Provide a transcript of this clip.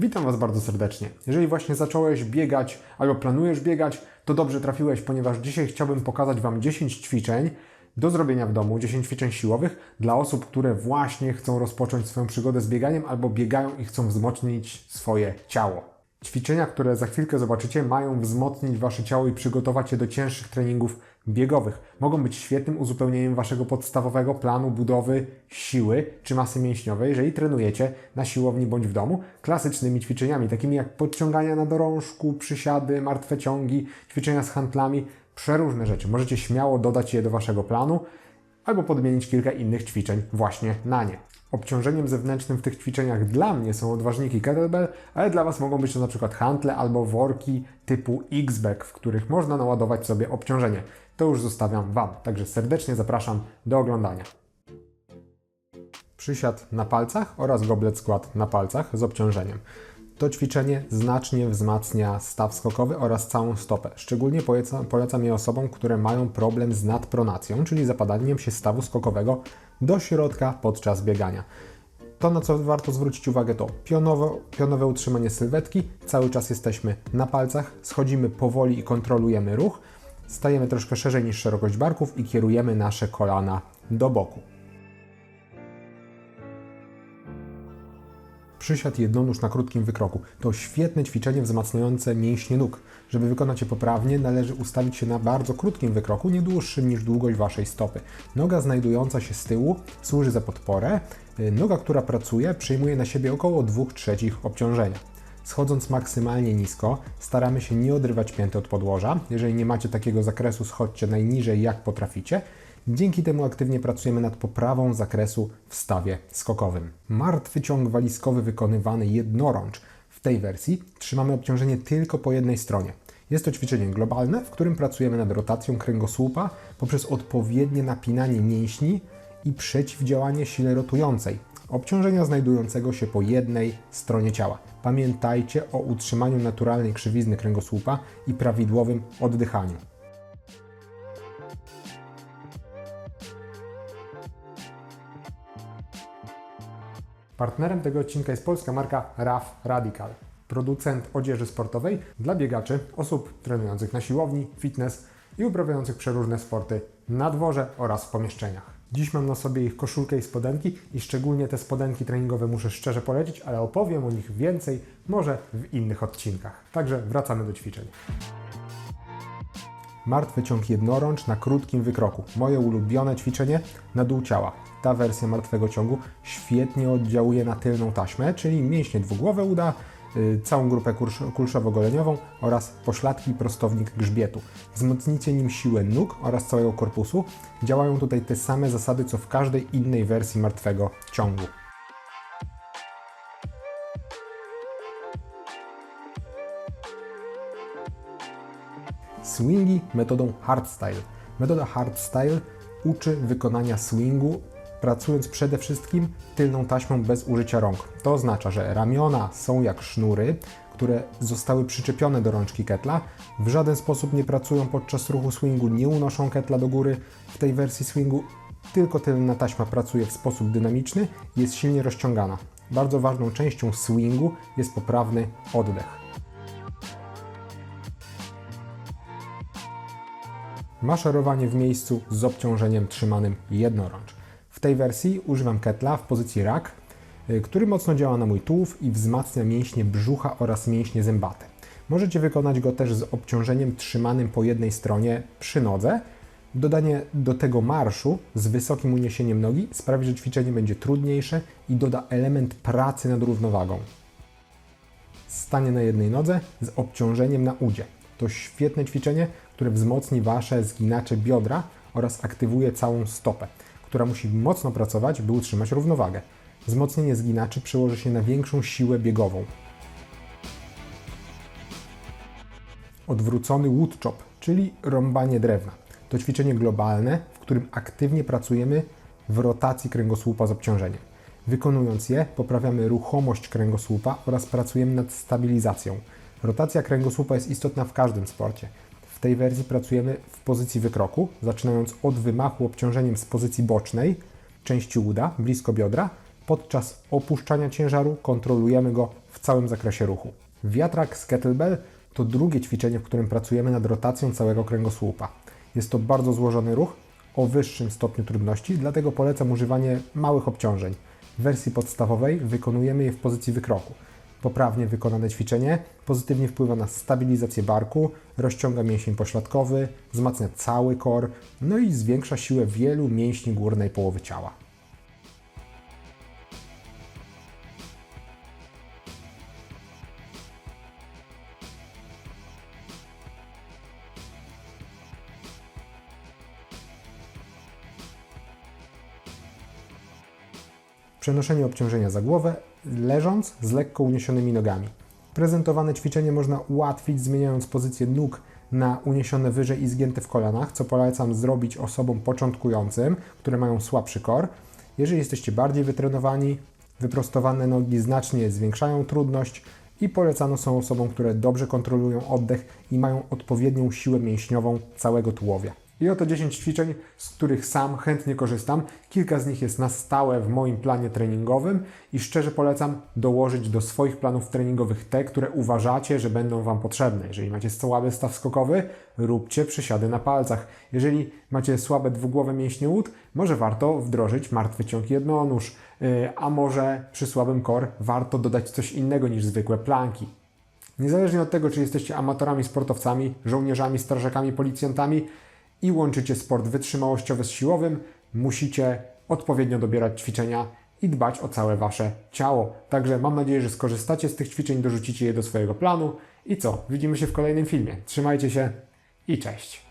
Witam Was bardzo serdecznie. Jeżeli właśnie zacząłeś biegać albo planujesz biegać, to dobrze trafiłeś, ponieważ dzisiaj chciałbym pokazać Wam 10 ćwiczeń do zrobienia w domu, 10 ćwiczeń siłowych dla osób, które właśnie chcą rozpocząć swoją przygodę z bieganiem albo biegają i chcą wzmocnić swoje ciało. Ćwiczenia, które za chwilkę zobaczycie, mają wzmocnić Wasze ciało i przygotować je do cięższych treningów biegowych. Mogą być świetnym uzupełnieniem Waszego podstawowego planu budowy siły czy masy mięśniowej, jeżeli trenujecie na siłowni bądź w domu, klasycznymi ćwiczeniami, takimi jak podciągania na dorążku, przysiady, martwe ciągi, ćwiczenia z handlami, przeróżne rzeczy. Możecie śmiało dodać je do Waszego planu albo podmienić kilka innych ćwiczeń właśnie na nie. Obciążeniem zewnętrznym w tych ćwiczeniach dla mnie są odważniki kettlebell, ale dla Was mogą być to na przykład hantle albo worki typu X-Back, w których można naładować sobie obciążenie. To już zostawiam Wam, także serdecznie zapraszam do oglądania. Przysiad na palcach oraz goblet skład na palcach z obciążeniem. To ćwiczenie znacznie wzmacnia staw skokowy oraz całą stopę. Szczególnie polecam, polecam je osobom, które mają problem z nadpronacją, czyli zapadaniem się stawu skokowego do środka podczas biegania. To, na co warto zwrócić uwagę, to pionowe, pionowe utrzymanie sylwetki. Cały czas jesteśmy na palcach, schodzimy powoli i kontrolujemy ruch. Stajemy troszkę szerzej niż szerokość barków i kierujemy nasze kolana do boku. Przysiad jednonóż na krótkim wykroku to świetne ćwiczenie wzmacniające mięśnie nóg. Żeby wykonać je poprawnie, należy ustawić się na bardzo krótkim wykroku, nie dłuższym niż długość Waszej stopy. Noga znajdująca się z tyłu służy za podporę. Noga, która pracuje, przyjmuje na siebie około 2 trzecich obciążenia. Schodząc maksymalnie nisko, staramy się nie odrywać pięty od podłoża. Jeżeli nie macie takiego zakresu, schodźcie najniżej jak potraficie. Dzięki temu aktywnie pracujemy nad poprawą zakresu w stawie skokowym. Martwy ciąg walizkowy wykonywany jednorącz. W tej wersji trzymamy obciążenie tylko po jednej stronie. Jest to ćwiczenie globalne, w którym pracujemy nad rotacją kręgosłupa poprzez odpowiednie napinanie mięśni i przeciwdziałanie sile rotującej obciążenia znajdującego się po jednej stronie ciała. Pamiętajcie o utrzymaniu naturalnej krzywizny kręgosłupa i prawidłowym oddychaniu. Partnerem tego odcinka jest polska marka RAF Radical, producent odzieży sportowej dla biegaczy, osób trenujących na siłowni, fitness i uprawiających przeróżne sporty na dworze oraz w pomieszczeniach. Dziś mam na sobie ich koszulkę i spodenki i szczególnie te spodenki treningowe muszę szczerze polecić, ale opowiem o nich więcej może w innych odcinkach. Także wracamy do ćwiczeń. Martwy ciąg jednorącz na krótkim wykroku. Moje ulubione ćwiczenie na dół ciała. Ta wersja martwego ciągu świetnie oddziałuje na tylną taśmę, czyli mięśnie dwugłowe uda, całą grupę kulszowo-goleniową oraz pośladki prostownik grzbietu. Wzmocnicie nim siłę nóg oraz całego korpusu. Działają tutaj te same zasady, co w każdej innej wersji martwego ciągu. Swingi metodą hardstyle. Metoda hardstyle uczy wykonania swingu, pracując przede wszystkim tylną taśmą bez użycia rąk. To oznacza, że ramiona są jak sznury, które zostały przyczepione do rączki ketla. W żaden sposób nie pracują podczas ruchu swingu, nie unoszą ketla do góry. W tej wersji swingu tylko tylna taśma pracuje w sposób dynamiczny jest silnie rozciągana. Bardzo ważną częścią swingu jest poprawny oddech. Maszerowanie w miejscu z obciążeniem trzymanym jednorącz. W tej wersji używam ketla w pozycji rack, y, który mocno działa na mój tułów i wzmacnia mięśnie brzucha oraz mięśnie zębate. Możecie wykonać go też z obciążeniem trzymanym po jednej stronie przy nodze. Dodanie do tego marszu z wysokim uniesieniem nogi sprawi, że ćwiczenie będzie trudniejsze i doda element pracy nad równowagą. Stanie na jednej nodze z obciążeniem na udzie. To świetne ćwiczenie, które wzmocni Wasze zginacze biodra oraz aktywuje całą stopę, która musi mocno pracować, by utrzymać równowagę. Wzmocnienie zginaczy przełoży się na większą siłę biegową. Odwrócony wood chop, czyli rąbanie drewna. To ćwiczenie globalne, w którym aktywnie pracujemy w rotacji kręgosłupa z obciążeniem. Wykonując je, poprawiamy ruchomość kręgosłupa oraz pracujemy nad stabilizacją. Rotacja kręgosłupa jest istotna w każdym sporcie. W tej wersji pracujemy w pozycji wykroku, zaczynając od wymachu obciążeniem z pozycji bocznej, części uda, blisko biodra, podczas opuszczania ciężaru kontrolujemy go w całym zakresie ruchu. Wiatrak z kettlebell to drugie ćwiczenie, w którym pracujemy nad rotacją całego kręgosłupa. Jest to bardzo złożony ruch o wyższym stopniu trudności, dlatego polecam używanie małych obciążeń. W wersji podstawowej wykonujemy je w pozycji wykroku. Poprawnie wykonane ćwiczenie pozytywnie wpływa na stabilizację barku, rozciąga mięsień pośladkowy, wzmacnia cały kor, no i zwiększa siłę wielu mięśni górnej połowy ciała. Przenoszenie obciążenia za głowę, leżąc z lekko uniesionymi nogami. Prezentowane ćwiczenie można ułatwić zmieniając pozycję nóg na uniesione wyżej i zgięte w kolanach, co polecam zrobić osobom początkującym, które mają słabszy kor. Jeżeli jesteście bardziej wytrenowani, wyprostowane nogi znacznie zwiększają trudność i polecane są osobom, które dobrze kontrolują oddech i mają odpowiednią siłę mięśniową całego tułowia. I oto 10 ćwiczeń, z których sam chętnie korzystam. Kilka z nich jest na stałe w moim planie treningowym i szczerze polecam dołożyć do swoich planów treningowych te, które uważacie, że będą Wam potrzebne. Jeżeli macie słaby staw skokowy, róbcie przysiady na palcach. Jeżeli macie słabe dwugłowe mięśnie łód, może warto wdrożyć martwy ciąg jednonóż, yy, a może przy słabym core warto dodać coś innego niż zwykłe planki. Niezależnie od tego, czy jesteście amatorami, sportowcami, żołnierzami, strażakami, policjantami i łączycie sport wytrzymałościowy z siłowym, musicie odpowiednio dobierać ćwiczenia i dbać o całe Wasze ciało. Także mam nadzieję, że skorzystacie z tych ćwiczeń, dorzucicie je do swojego planu. I co? Widzimy się w kolejnym filmie. Trzymajcie się i cześć!